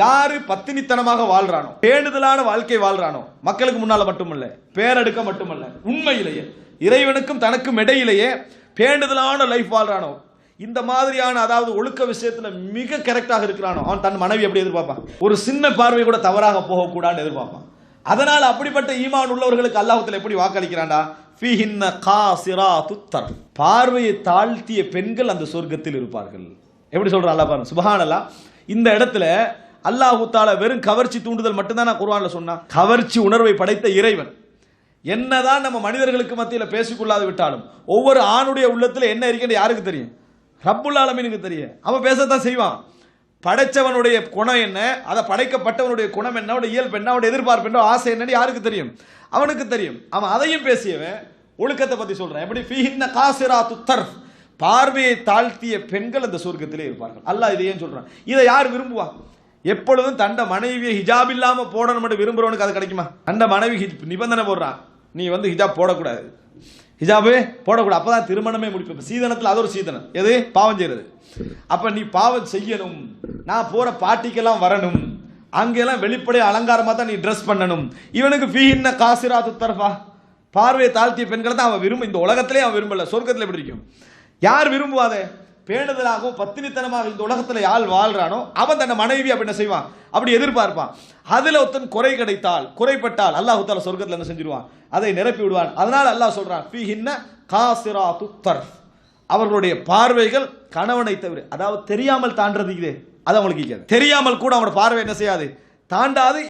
யாரு பத்தினித்தனமாக வாழ்றானோ பேணுதலான வாழ்க்கை வாழ்றானோ மக்களுக்கு முன்னால மட்டுமல்ல பேரெடுக்க மட்டுமல்ல உண்மையிலேயே இறைவனுக்கும் தனக்கும் இடையிலேயே பேணுதலான லைஃப் வாழ்றானோ இந்த மாதிரியான அதாவது ஒழுக்க விஷயத்துல மிக கரெக்டாக இருக்கிறானோ அவன் தன் மனைவி எப்படி எதிர்பார்ப்பான்? ஒரு சின்ன பார்வை கூட தவறாக போகக்கூடாதுன்னு எதிர்பார்ப்பான். அதனால் அப்படிப்பட்ட ஈமான் உள்ளவர்களுக்கு அல்லாஹத்தில் எப்படி வாக்களிக்கிறான்டா? ஃபீஹின்ன காசிராத்து துத்தர் பார்வையை தாழ்த்திய பெண்கள் அந்த சொர்க்கத்தில் இருப்பார்கள். எப்படி சொல்றான் அல்லா பாருங்க சுபஹானல்லா இந்த இடத்துல அல்லாஹு தால வெறும் கவர்ச்சி தூண்டுதல் மட்டும்தான் நான் குர்ஆன்ல சொன்னான் கவர்ச்சி உணர்வை படைத்த இறைவன். என்னதான் நம்ம மனிதர்களுக்கு மத்தியில் பேசிக்கொள்ளாது விட்டாலும் ஒவ்வொரு ஆணுடைய உள்ளத்தில் என்ன இருக்குன்னு யாருக்கு தெரியும்? ரப்புல் ஆலமீனுக்கு தெரியும். அவன் பேசத்தான் செய்வான். படைச்சவனுடைய குணம் என்ன? அதை படைக்கப்பட்டவனுடைய குணம் என்ன? அவனுடைய இயல்பு என்ன? அவனுடைய எதிர்பார்ப்பு என்ன? ஆசை என்னன்னு யாருக்கு தெரியும்? அவனுக்கு தெரியும். அவன் அதையும் பேசியவன் ஒழுக்கத்தை பற்றி சொல்கிறான் எப்படி? ஃபீஹின்ன காசிரா துத்தர் பார்வையை தாழ்த்திய பெண்கள் அந்த சொர்க்கத்திலே இருப்பார்கள். அல்லாஹ் இதை ஏன் சொல்கிறான் இதை யார் விரும்புவா? எப்பொழுதும் தண்ட மனைவியை ஹிஜாப் இல்லாம போடணும் மட்டும் விரும்புறவனுக்கு அது கிடைக்குமா? தண்ட மனைவி ஹிஜ்- நிபந்தனை போடுறான் நீ வந்து ஹிஜாப் போடக்கூடாது. ஹிஜாபு போடக்கூடாது. அப்பதான் திருமணமே முடிப்போம் சீதனத்தில் அது ஒரு சீதனம். எது? பாவம் செய்யறது. அப்ப நீ பாவம் செய்யணும். நான் போற பாட்டிக்கெல்லாம் வரணும். அங்கெல்லாம் வெளிப்படை அலங்காரமா தான் நீ ட்ரெஸ் பண்ணணும். இவனுக்கு ஃபீஹின்ன காசிராத்து தரஃபா. பார்வையை தாழ்த்திய பெண்களை தான் அவன் விரும்ப இந்த உலகத்திலே அவன் விரும்பல. சொர்க்கத்தில் எப்படி இருக்கும்? யார் விரும்புவாதே? பேணுதலாகவும் பத்தினித்தனமாக இந்த உலகத்தில் யாழ் வாழ்றானோ அவன் தன்னை மனைவி அப்படி என்ன செய்வான்? அப்படி எதிர்பார்ப்பான். அதில் ஒருத்தன் குறை கிடைத்தால் குறைப்பட்டால் அல்லாஹ் தால என்ன செஞ்சிருவான்? அதை நிரப்பி விடுவான். அதனால் அல்லாஹ் சொல்றான் ஃபீஹின்ன காசிரா துத்தர் அவர்களுடைய பார்வைகள் கணவனை தவிர அதாவது தெரியாமல் தாண்டது இது. அது அவங்களுக்கு தெரியாமல் கூட அவனோட பார்வை என்ன செய்யாது? தாண்டாது.